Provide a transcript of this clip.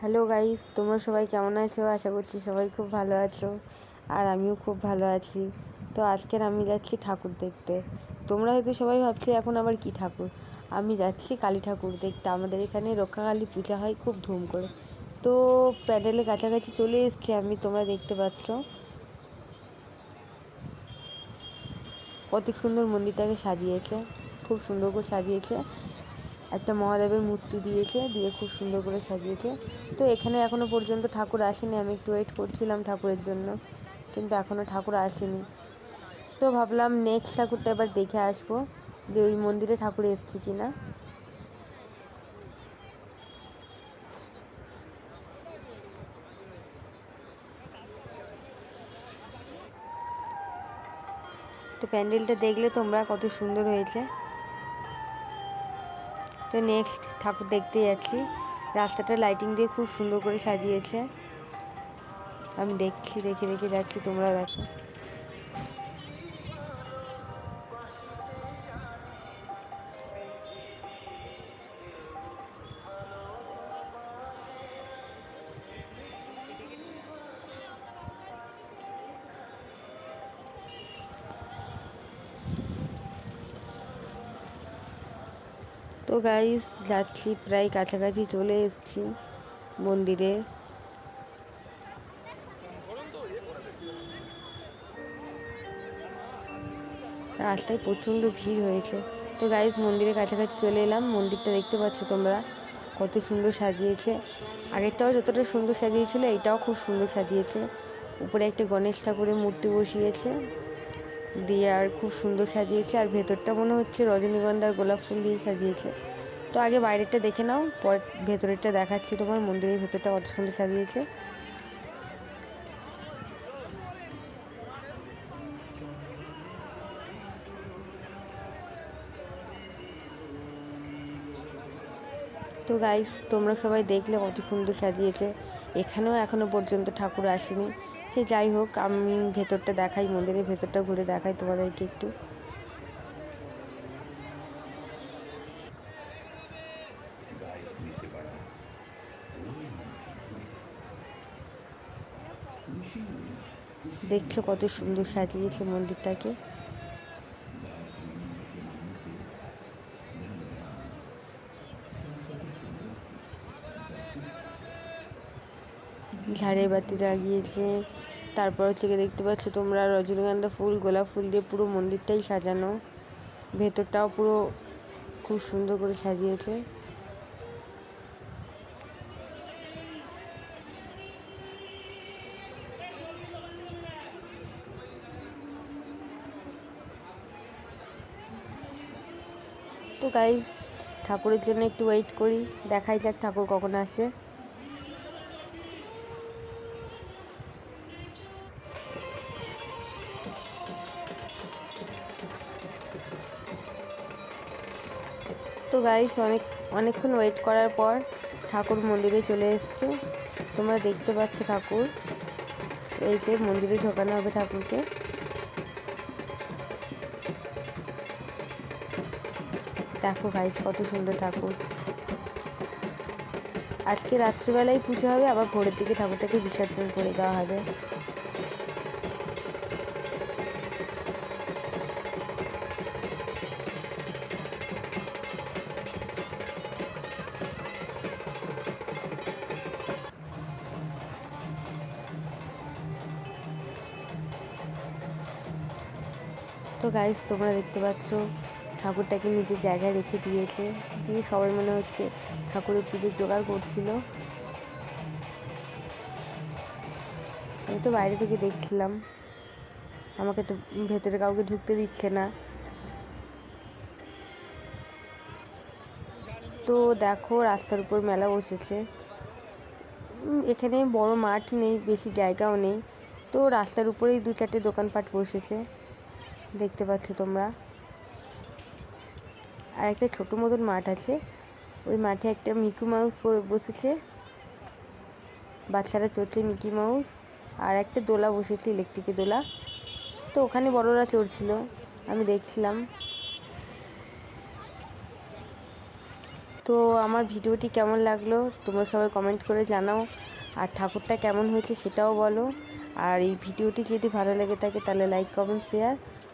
Hello guys তোমরা সবাই কেমন আছো? আশা করছি সবাই খুব ভালো আছো। আর আমিও খুব ভালো আছি। তো আজকের আমি যাচ্ছি ঠাকুর দেখতে। তোমরা হয়তো সবাই ভাবছ, এখন আবার কি ঠাকুর? আমি যাচ্ছি কালী ঠাকুর দেখতে। আমাদের এখানে রক্ষাকালী পূজা হয় খুব ধুম করে। তো প্যান্ডেলের কাছাকাছি চলে এসছি আমি, তোমরা দেখতে পাচ্ছ। কত সুন্দর মন্দিরটাকে সাজিয়েছে। খুব সুন্দর করে সাজিয়েছে। একটা মহাদেবের মূর্তি দিয়েছে, দিয়ে খুব সুন্দর করে সাজিয়েছে। তো এখানে এখনও পর্যন্ত ঠাকুর আসেনি, আমি একটু ওয়েট করছিলাম ঠাকুরের জন্য, কিন্তু এখনও ঠাকুর আসেনি। তো ভাবলাম নেক্সট ঠাকুরটা এবার দেখে আসব, যে ওই মন্দিরে ঠাকুর এসছে কি না তো প্যান্ডেলটা দেখলে তোমরা কত সুন্দর হয়েছে। তো নেক্সট ঠাকুর দেখতে যাচ্ছি। রাস্তাটা লাইটিং দিয়ে খুব সুন্দর করে সাজিয়েছে। আমি দেখছি, দেখে দেখে যাচ্ছি, তোমরা দেখো। তো গাইস যাচ্ছি, প্রায় কাছাকাছি চলে এসেছি মন্দিরে। রাস্তায় প্রচণ্ড ভিড় হয়েছে। তো গাইস মন্দিরের কাছাকাছি চলে এলাম। মন্দিরটা দেখতে পাচ্ছ তোমরা, কত সুন্দর সাজিয়েছে। আগেরটাও যতটা সুন্দর সাজিয়েছিল এইটাও খুব সুন্দর সাজিয়েছে। উপরে একটা গণেশ ঠাকুরের মূর্তি বসিয়েছে। দিয়ে আর খুব সুন্দর সাজিয়েছে। আর ভেতরটা মনে হচ্ছে রজনীগন্ধার গোলাপ ফুল দিয়ে সাজিয়েছে। তো আগে বাইরেরটা দেখে নাও, পর ভেতরেরটা দেখাচ্ছি তোমার। মন্দিরের ভেতরটা কত সুন্দর সাজিয়েছে। তো গাইস তোমরা সবাই দেখলে কত সুন্দর সাজিয়েছে। এখানেও এখনও পর্যন্ত ঠাকুর আসেনি। সে যাই হোক, আমি ভেতরটা দেখাই, মন্দিরের ভেতরটা ঘুরে দেখাই তোমাদেরকে একটু। দেখছ কত সুন্দর সাজিয়েছে মন্দিরটাকে। ঝাড়ের বাতি লাগিয়েছে। তারপর হচ্ছে গিয়ে দেখতে পাচ্ছ তোমরা রজনীগন্ধা ফুল, গোলাপ ফুল দিয়ে পুরো মন্দিরটাই সাজানো। ভেতরটাও পুরো খুব সুন্দর করে সাজিয়েছে। তো গাইজ ঠাকুরের জন্য একটু ওয়েট করি। দেখাই যাক ঠাকুর কখন আসে। তো গাইস অনেক, অনেকক্ষণ ওয়েট করার পর ঠাকুর মন্দিরে চলে এসছে। তোমরা দেখতে পাচ্ছ ঠাকুর। এই যে মন্দিরে ঢোকানো হবে ঠাকুরকে। দেখো গাইস কত সুন্দর ঠাকুর। আজকে রাত্রিবেলায় পুজো হবে, আবার ভোরের দিকে ঠাকুরটাকে বিসর্জন করে দেওয়া হবে। তো গাইস তোমরা দেখতে পাচ্ছ, ঠাকুরটাকে নিজের জায়গায় রেখে দিয়েছে। দিয়ে সবার মনে হচ্ছে ঠাকুরের পুজোর জোগাড় করছিল। আমি তো বাইরে থেকে দেখছিলাম। আমাকে তো ভেতরে কাউকে ঢুকতে দিচ্ছে না। তো দেখো, রাস্তার উপর মেলা বসেছে। এখানে বড় মাঠ নেই, বেশি জায়গাও নেই। তো রাস্তার উপরেই দু চারটে দোকানপাট বসেছে। দেখতে পাচ্ছ তোমরা। আর একটা ছোটো মতন মাঠ আছে। ওই মাঠে একটা মিকি মাউস বসেছে। বাচ্চারা চড়ছে মিকি মাউস। আর একটা দোলা বসেছে, ইলেকট্রিকের দোলা। তো ওখানে বড়রা চড়ছিল, আমি দেখছিলাম। তো আমার ভিডিওটি কেমন লাগল, তোমরা সবাই কমেন্ট করে জানাও। আর ঠাকুরটা কেমন হয়েছে সেটাও বলো। আর এই ভিডিওটি যদি ভালো লেগে থাকে, তাহলে লাইক কমেন্ট শেয়ার